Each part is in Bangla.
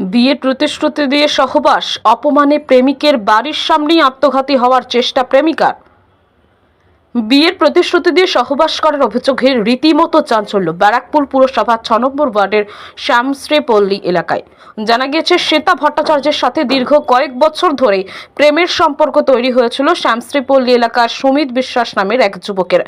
বিয়ের প্রতিশ্রুতি দিয়ে সহবাস, অপমানে প্রেমিকের বাড়ির সামনেই আত্মঘাতী হওয়ার চেষ্টা প্রেমিকার। বিয়ের প্রতিশ্রুতি দিয়ে সহবাস করার অভিযোগে রীতিমতো চাঞ্চল্য ব্যারাকপুর পুরসভা ছ নম্বর ওয়ার্ডের শ্যামশ্রীপল্লী এলাকায়। জানা গিয়েছে, শ্বেতা ভট্টাচার্যের সাথে দীর্ঘ কয়েক বছর ধরে প্রেমের সম্পর্ক তৈরি হয়েছিল শ্যামশ্রীপল্লী এলাকার সুমিত বিশ্বাস নামের এক যুবকের।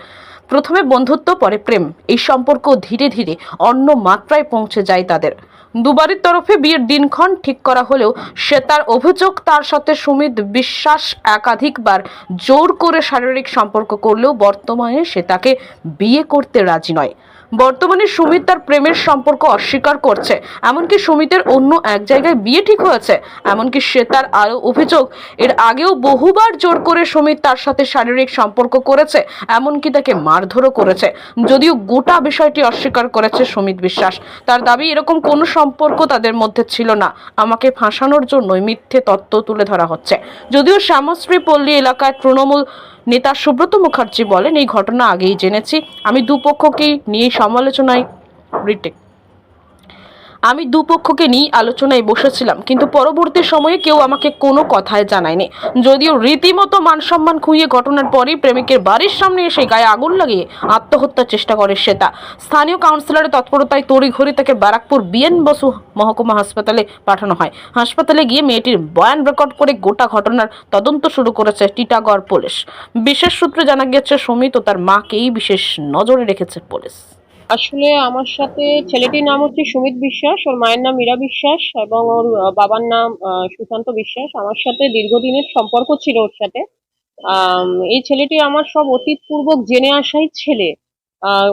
প্রথমে বন্ধুত্ব, পরে প্রেম। এই সম্পর্ক ধীরে ধীরে অন্য মাত্রায় পৌঁছে যায় তাদের। দুবারের তরফে বিয়ের দিনক্ষণ ঠিক করা হলেও সে তার অভিযোগ, তার সাথে সুমিত বিশ্বাস একাধিকবার জোর করে শারীরিক সম্পর্ক করলেও বর্তমানে সে তাকে বিয়ে করতে রাজি নয়। বর্তমানে সুমিত তার প্রেমের সম্পর্ক অস্বীকার করছে। এমনকি সুমিতের অন্য এক জায়গায় বিয়ে ঠিক হয়েছে। এমনকি সে তার আরও অভিযোগ, এর আগেও বহুবার জোর করে সুমিত তার সাথে শারীরিক সম্পর্ক করেছে, এমনকি তাকে মারধরও করেছে। যদিও গোটা বিষয়টি অস্বীকার করেছে সুমিত বিশ্বাস। তার দাবি, এরকম কোনো সম্পর্ক তাদের মধ্যে ছিল না। আমাকে ফাঁসানোর জন্যই মিথ্যে তত্ত্ব তুলে ধরা হচ্ছে। যদিও শ্যামশ্রী পল্লী এলাকায় তৃণমূল নেতা সুব্রত মুখার্জি বলেন এই ঘটনা আগেই জেনেছি। আমি দুপক্ষকেই নিয়ে সমালোচনায় রিটেক আমি দুপক্ষকে নিয়ে আলোচনায় বসেছিলাম, কিন্তু পরবর্তী সময়ে কেউ আমাকে কোনো কথায় জানায়নি। যদিও রীতিমতো মানসম্মান খুঁয়ে ঘটনার পরেই প্রেমিকের বাড়ির সামনে এসে গায়ে আগুন লাগিয়ে আত্মহত্যার চেষ্টা করে শ্বেতা। স্থানীয় কাউন্সিলরের তৎপরতায় তড়িঘড়ি তাকে ব্যারাকপুর বিএন বসু মহকুমা হাসপাতালে পাঠানো হয়। হাসপাতালে গিয়ে মেয়েটির বয়ান রেকর্ড করে গোটা ঘটনার তদন্ত শুরু করেছে টিটাগড় পুলিশ। বিশেষ সূত্রে জানা গেছে সুমিত ও তার মাকেই বিশেষ নজরে রেখেছে পুলিশ। আসলে আমার সাথে ছেলেটির নাম হচ্ছে সুমিত বিশ্বাস, ওর মায়ের নাম মীরা বিশ্বাস এবং ওর বাবার নাম সুশান্ত বিশ্বাস। আমার সাথে দীর্ঘদিনের সম্পর্ক ছিল ওর সাথে। এই ছেলেটি আমার সব অতীত পূর্বক জেনে আসাই ছেলে।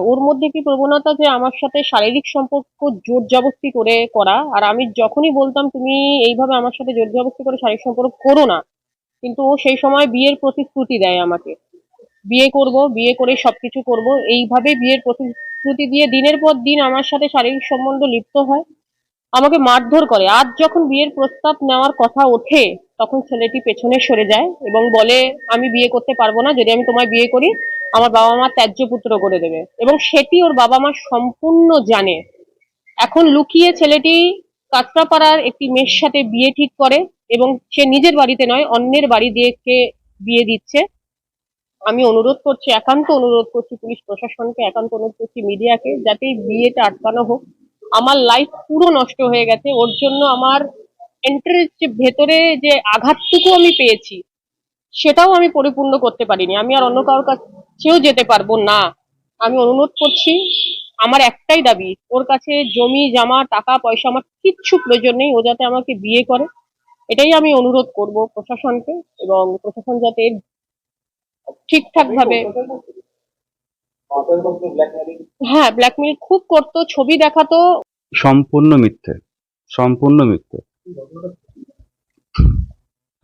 ওর মধ্যে কি প্রবণতা যে আমার সাথে শারীরিক সম্পর্ক জোর জবস্তি করে করা। আর আমি যখনই বলতাম, তুমি এইভাবে আমার সাথে জোর জবস্তি করে শারীরিক সম্পর্ক করো না। কিন্তু ও সেই সময় বিয়ের প্রতিশ্রুতি দেয় আমাকে। বিয়ে করব, বিয়ে করে সবকিছু করব। এইভাবে বিয়ের প্রতিশ্রুতি দিয়ে দিনের পর দিন আমার সাথে শারীরিক সম্বন্ধ লিপ্ত হয়, আমাকে মারধর করে। আজ যখন বিয়ের প্রস্তাব নেওয়ার কথা ওঠে, তখন ছেলেটি পেছনে সরে যায় এবং বলে, আমি বিয়ে করতে পারব না, যদি আমি তোমায় বিয়ে করি, আমার বাবা মা ত্যায্য পুত্র করে দেবে। এবং সেটি ওর বাবা মা সম্পূর্ণ জানে। এখন লুকিয়ে ছেলেটি কাঁচরাপাড়ার একটি মেয়ের সাথে বিয়ে ঠিক করে এবং সে নিজের বাড়িতে নয়, অন্যের বাড়ি দিয়ে বিয়ে দিচ্ছে। আমি অনুরোধ করছি, একান্ত অনুরোধ করছি পুলিশ প্রশাসনকে, একান্ত অনুরোধ করছি মিডিয়াকে যাতে বিয়েটা আটকানো হোক। আমার লাইফ পুরো নষ্ট হয়ে গেছে, ওর জন্য আমার এন্টারের ভেতরে যে আঘাতটুকু আমি পেয়েছি, সেটাও আমি পরিপূর্ণ করতে পারিনি। আমি আর অন্য কারোর কাছেও যেতে পারব না। আমি অনুরোধ করছি, আমার একটাই দাবি, ওর কাছে জমি, জামা, টাকা, পয়সা আমার কিচ্ছু প্রয়োজন নেই, ও যাতে আমাকে বিয়ে করে। এটাই আমি অনুরোধ করব প্রশাসনকে এবং প্রশাসন যাতে ঠিকঠাক ভাবে। হ্যাঁ ব্ল্যাকমেল খুব করতো, ছবি দেখাতো। সম্পূর্ণ মিথ্যে সম্পূর্ণ মিথ্যে।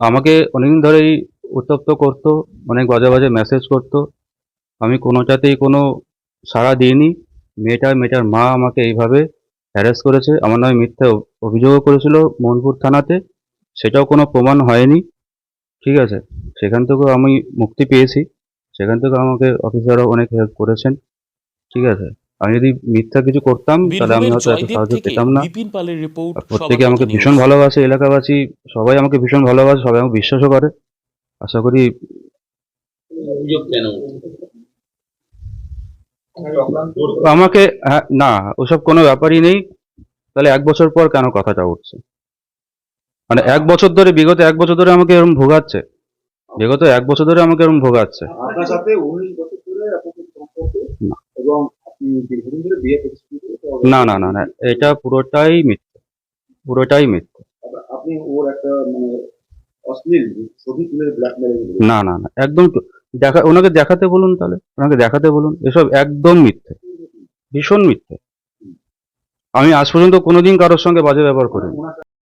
আমাকে অনেকদিন ধরেই উত্তপ্ত করতো, অনেক বাজে বাজে মেসেজ করতো। আমি কোনোটাতেই কোনো সাড়া দিইনি। মেয়েটা মেয়েটার মা আমাকে এইভাবে হ্যারাস করেছে। আমার নামে মিথ্যা অভিযোগও করেছিল মোহনপুর থানাতে। সেটাও কোনো প্রমাণ হয়নি। ঠিক আছে? সেখান থেকেও আমি মুক্তি পেয়েছি। সেখান থেকে আমাকে অফিসাররা অনেক হেল্প করেছেন। ঠিক আছে? আমি যদি মিথ্যা কিছু করতাম তাহলে আমি হয়তো এত সাহায্য পেতাম না। প্রত্যেকে আমাকে ভীষণ ভালোবাসে এলাকাবাসী সবাই আমাকে ভীষণ ভালোবাসে সবাই আমাকে বিশ্বাসও করে। আশা করি আমাকে হ্যাঁ, না ওসব কোনো ব্যাপারই নেই। তাহলে এক বছর পর কেন কথাটা উঠছে? মানে এক বছর ধরে বিগত এক বছর ধরে আমাকে এরকম ভোগাচ্ছে। বিগত এক বছর ধরে আমাকে এরকম ভোগাচ্ছে। আপনার সাথে উনিশ বছর ধরে। এবং আপনি দীর্ঘদিন ধরে বিয়ে করছেন না না না না এটা পুরোটাই মিথ্যে। পুরোটাই মিথ্যে। আপনি ওর একটা মানে অশ্লীল ছবি তুলে ব্ল্যাকমেল না না না একদম দেখা ওনাকে দেখাতে বলুন তাহলে। ওনাকে দেখাতে বলুন এসব একদম মিথ্যে ভীষণ মিথ্যে। আমি আজ পর্যন্ত কোনোদিন কারোর সঙ্গে বাজে ব্যবহার করিনি।